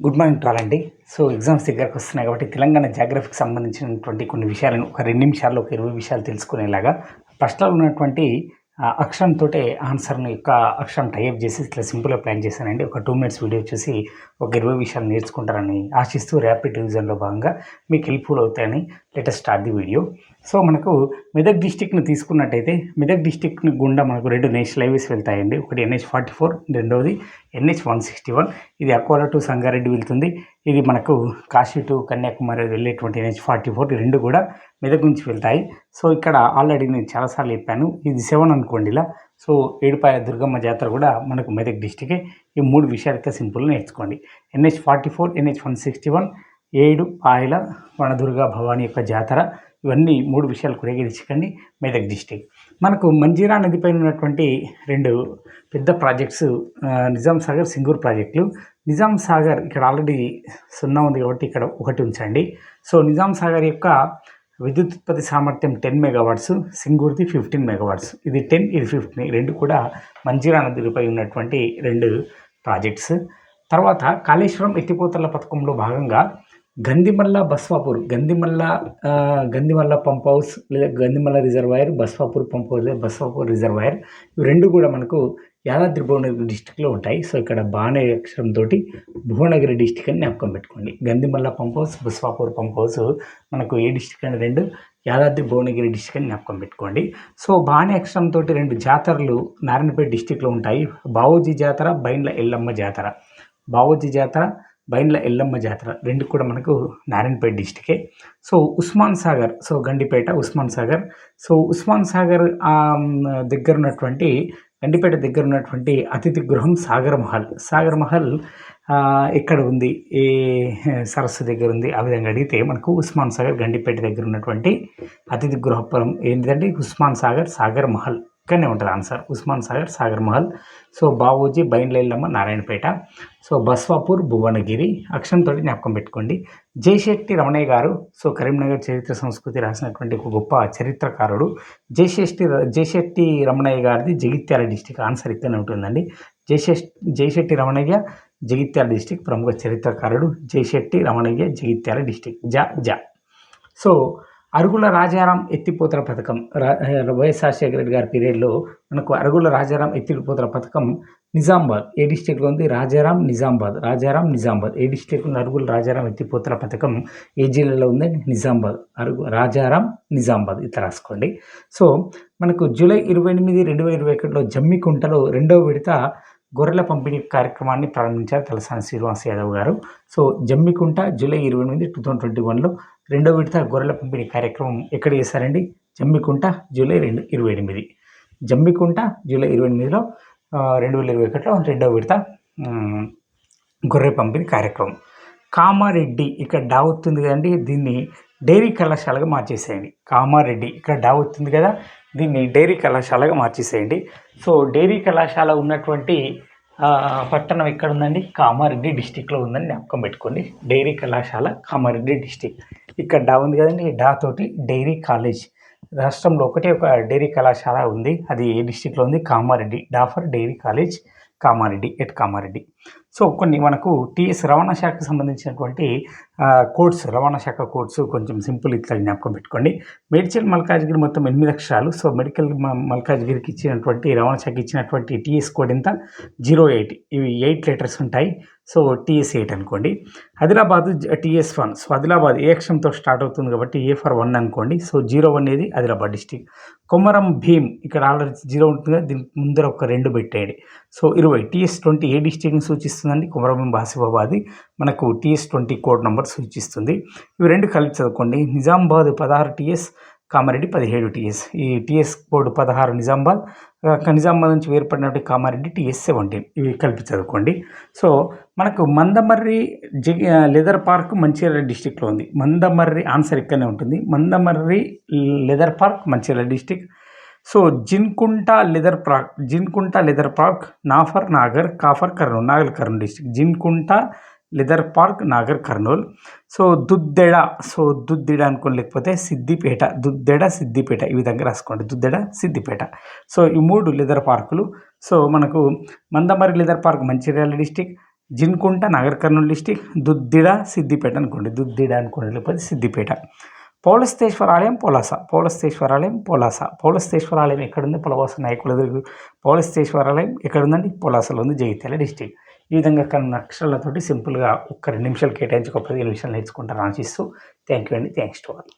Good morning to అండి. So exams దగ్గరకు వస్తున్నాయి కాబట్టి తెలంగాణ జాగ్రఫీకి సంబంధించినటువంటి కొన్ని విషయాలను ఒక రెండు నిమిషాల్లో ఒక ఇరవై విషయాలు తెలుసుకునేలాగా ప్రశ్నలు ఉన్నటువంటి అక్షరంతో ఆన్సర్ని యొక్క అక్షరం టైప్ చేసి ఇట్లా సింపుల్గా ప్లాన్ చేశానండి. ఒక టూ మినిట్స్ వీడియో చూసి ఒక ఇరవై విషయాలు నేర్చుకుంటారని ఆశిస్తూ ర్యాపిడ్ రివిజన్లో భాగంగా మీకు హెల్ప్ఫుల్ అవుతాయని latest start the video so మనకు మెదక్ డిస్టిక్ని తీసుకున్నట్టయితే మెదక్ డిస్టిక్ని గుండా మనకు రెండు నేషనల్ హైవేస్ వెళ్తాయండి. ఒకటి ఎన్హెచ్ ఫార్టీ ఫోర్ రెండవది ఎన్హెచ్ వన్ సిక్స్టీ వన్ ఇది అకోలా టు సంగారెడ్డి వెళ్తుంది. ఇది మనకు కాశీ టు కన్యాకుమారి వెళ్ళేటువంటి ఎన్హెచ్ ఫార్టీ ఫోర్ రెండు కూడా మెదక్ నుంచి వెళ్తాయి. సో ఇక్కడ ఆల్రెడీ నేను చాలాసార్లు చెప్పాను. ఇది సెవెన్ అనుకోండి ఇలా. సో ఏడుపాయల దుర్గమ్మ జాతర కూడా మనకు మెదక్ డిస్టికే ఈ మూడు విషయాలతో సింపుల్ నేర్చుకోండి. NH forty four NH one sixty one ఏడు పాయల వనదుర్గా భవానీ యొక్క జాతర. ఇవన్నీ మూడు విషయాలు కూడా మెదక్ డిస్టిక్. మనకు మంజీరా నదిపైన ఉన్నటువంటి రెండు పెద్ద ప్రాజెక్ట్స్ నిజాం సాగర్ సింగూర్ ప్రాజెక్టులు. నిజాం సాగర్ ఇక్కడ ఆల్రెడీ సున్నా ఉంది కాబట్టి ఇక్కడ ఒకటి ఉంచండి. సో నిజాం సాగర్ యొక్క విద్యుత్ ఉత్పత్తి సామర్థ్యం టెన్ మెగావాట్స్ సింగూర్ది ఫిఫ్టీన్ మెగావాట్స్. ఇది టెన్ ఇది ఫిఫ్టీన్. రెండు కూడా మంజీరా నదిపై ఉన్నటువంటి రెండు ప్రాజెక్ట్స్. తర్వాత కాళేశ్వరం ఎత్తిపోతల పథకంలో భాగంగా గందిమల్ల బస్వాపూర్ గందిమల్ల గందిమల్ల పంప్ హౌస్ లేదా Gandimalla reservoir Baswapur pump house లేదా బస్వాపూర్ రిజర్వాయర్ ఇవి రెండు కూడా మనకు యాదాద్రి భువనగిరి డిస్టిక్లో ఉంటాయి. సో ఇక్కడ బాణే అక్షరంతో భువనగిరి డిస్టిక్ అని జ్ఞాపకం పెట్టుకోండి. Gandimalla pump house Buswapur pump house మనకు ఏ డిస్టిక్ అని రెండు యాదాద్రి భువనగిరి డిస్టిక్ అని జ్ఞాపకం పెట్టుకోండి. సో బాణే అక్షరంతో రెండు జాతరలు నారాయణపేట డిస్టిక్లో ఉంటాయి. బావోజీ జాతర బైండ్ల ఎల్లమ్మ జాతర. బావోజీ జాతర బైన్ల ఎల్లమ్మ జాతర రెండు కూడా మనకు Narayanpet డిస్టికే so Osman Sagar so Gandipet Osman Sagar. So Osman Sagar దగ్గర ఉన్నటువంటి గండిపేట దగ్గర ఉన్నటువంటి అతిథి గృహం సాగర్ మహల్. సాగర్ మహల్ ఇక్కడ ఎక్కడ ఉంది? ఏ సరస్సు దగ్గర ఉంది? ఆ విధంగా అడిగితే మనకు ఉస్మాన్ సాగర్ గండిపేట దగ్గర ఉన్నటువంటి అతిథి గృహపురం ఏంటిదంటే ఉస్మాన్ సాగర్ సాగర్ మహల్. ఇక్కడనే ఉంటుంది answer. Osman Sagar Sagar Mahal. So Bavoji Baindlellamma Narayanpet. So Buswapur Bhuvanagiri. అక్షరంతో జ్ఞాపకం పెట్టుకోండి. జయశెట్టి రమణయ్య గారు. సో కరీంనగర్ చరిత్ర సంస్కృతి రాసినటువంటి ఒక గొప్ప చరిత్రకారుడు. జయశెట్టి జయశెట్టి రమణయ్య గారిది జగిత్యాల డిస్టిక్ ఆన్సర్ ఇక్కడనే ఉంటుందండి. జయశెట్ జయశెట్టి రమణయ్య జగిత్యాల డిస్టిక్ ప్రముఖ చరిత్రకారుడు. జయశెట్టి రమణయ్య జగిత్యాల డిస్టిక్. జా జా. సో అరుగుల రాజారాం ఎత్తిపోతల పథకం. రా వైఎస్ రాజశేఖర రెడ్డి గారి పీరియడ్లో మనకు అరుగుల రాజారాం ఎత్తిపోతల పథకం నిజామాబాద్. ఏ డిస్టిక్లో ఉంది? రాజారాం నిజామాబాద్. రాజారాం నిజామాబాద్. ఏ డిస్టిక్లో ఉంది? అరుగుల రాజారాం ఎత్తిపోతల పథకం ఏ జిల్లాలో ఉంది? నిజామాబాద్. అరుగు రాజారాం నిజామాబాద్. ఇది రాసుకోండి. సో మనకు జూలై ఇరవై ఎనిమిది రెండు వేల ఇరవై ఒకటిలో జమ్మికుంటలో రెండవ విడత గొర్రెల పంపిణీ కార్యక్రమాన్ని ప్రారంభించారు తలసాని శ్రీనివాస్ యాదవ్ గారు. సో జమ్మికుంట జూలై ఇరవై ఎనిమిది టూ థౌజండ్ ట్వంటీ వన్లో రెండో విడత గొర్రెల పంపిణీ కార్యక్రమం ఎక్కడ చేశారండి? జమ్మికుంట జూలై రెండు ఇరవై ఎనిమిది. జమ్మికుంట జూలై ఇరవై ఎనిమిదిలో రెండు వేల ఇరవై ఒకటిలో రెండో విడత గొర్రె పంపిణీ కార్యక్రమం. కామారెడ్డి ఇక్కడ డావత్ ఉంది కదండి దీన్ని డైరీ కళాశాలగా మార్చేసేయండి. కామారెడ్డి ఇక్కడ డావత్ వస్తుంది కదా దీన్ని డైరీ కళాశాలగా మార్చేసేయండి. సో డైరీ కళాశాల ఉన్నటువంటి పట్టణం ఎక్కడ ఉందండి కామారెడ్డి డిస్టిక్లో ఉందని జ్ఞాపకం పెట్టుకోండి. డైరీ కళాశాల కామారెడ్డి డిస్టిక్. ఇక్కడ డా ఉంది కదండి? డా తోటి డైరీ కాలేజ్. రాష్ట్రంలో ఒకటే ఒక డైరీ కళాశాల ఉంది. అది ఏ డిస్టిక్లో ఉంది? Kamareddy. డాఫర్ dairy college Kamareddy at Kamareddy. So కొన్ని మనకు టీఎస్ రవాణా శాఖకు సంబంధించినటువంటి కోడ్స్ రవాణా శాఖ కోడ్స్ కొంచెం సింపుల్ ఇట్లా జ్ఞాపకం పెట్టుకోండి. మెడికల్ మల్కాజ్గిరి మొత్తం ఎనిమిది అక్షరాలు. సో మెడికల్ మల్కాజ్గిరికి ఇచ్చినటువంటి రవాణా శాఖ ఇచ్చినటువంటి టీఎస్ కోడ్ ఎంత? Zero eight. ఇవి ఎయిట్ లెటర్స్ ఉంటాయి. సో టీఎస్ ఎయిట్ అనుకోండి. Adilabad TS one. So Adilabad A అక్షరంతో స్టార్ట్ అవుతుంది కాబట్టి ఏ ఫర్ వన్ అనుకోండి. సో జీరో వన్ అనేది ఆదిలాబాద్ డిస్టిక్. కొమరం భీమ్ ఇక్కడ ఆల్రెడీ జీరో ఉంటుంది దీనికి ముందర ఒక రెండు పెట్టేయండి. సో ఇరవై. టీఎస్ ట్వంటీ ఏ డిస్టిక్ని సూచిస్తుంది కొమరం భీం ఆసిఫాబాద్ మనకు టీఎస్ ట్వంటీ కోడ్ నెంబర్ సూచిస్తుంది. ఇవి రెండు కలిపి చదువుకోండి. నిజామాబాద్ పదహారు టీఎస్ కామారెడ్డి పదిహేడు టీఎస్. ఈ టీఎస్ కోడ్ పదహారు నిజామాబాద్ నిజామాబాద్ నుంచి వేర్పడినటువంటి కామారెడ్డి టీఎస్ సెవెంటీన్ ఇవి కలిపి చదువుకోండి. సో మనకు మందమర్రి జి లెదర్ పార్క్ మంచిర్యాల డిస్టిక్లో ఉంది. మందమర్రి ఆన్సర్ ఇక్కడనే ఉంటుంది. Mandamarri leather park Mancherial district. So Jinkunta leather park Jinkunta leather park నాఫర్ Nagar copper Kurnool Nagar Kurnool district Jinkunta leather park Nagar Kurnool. So Duddeda so Duddida అనుకోండి లేకపోతే సిద్దిపేట దుద్దెడ సిద్దిపేట ఈ విధంగా రాసుకోండి. దుద్దెడ సిద్దిపేట. సో ఈ మూడు లెదర్ పార్కులు. సో మనకు Mandamari leather park Mancherial district Jinkunta Nagar Kurnool district Duddida Siddipet అనుకోండి. దుద్దిడ అనుకోండి లేకపోతే సిద్దిపేట. పౌలస్తేశ్వర ఆలయం పోలాస పౌలస్తేశ్వర ఆలయం పొలాస. పౌలస్తేశ్వర ఆలయం ఎక్కడుంది పులవాస నాయకుల దగ్గర పౌలస్తేశ్వర ఆలయం ఎక్కడుందండి పొలాసలో ఉంది జగిత్యాల డిస్టిక్ ఈ విధంగా కొన్ని అక్షరాలతోటి సింపుల్గా ఒక్క రెండు నిమిషాలు కేటాయించి ఒక పదిహేను నిమిషాలు నేర్చుకుంటాను ఆశిస్తూ థ్యాంక్ యూ అండి. Thanks to all.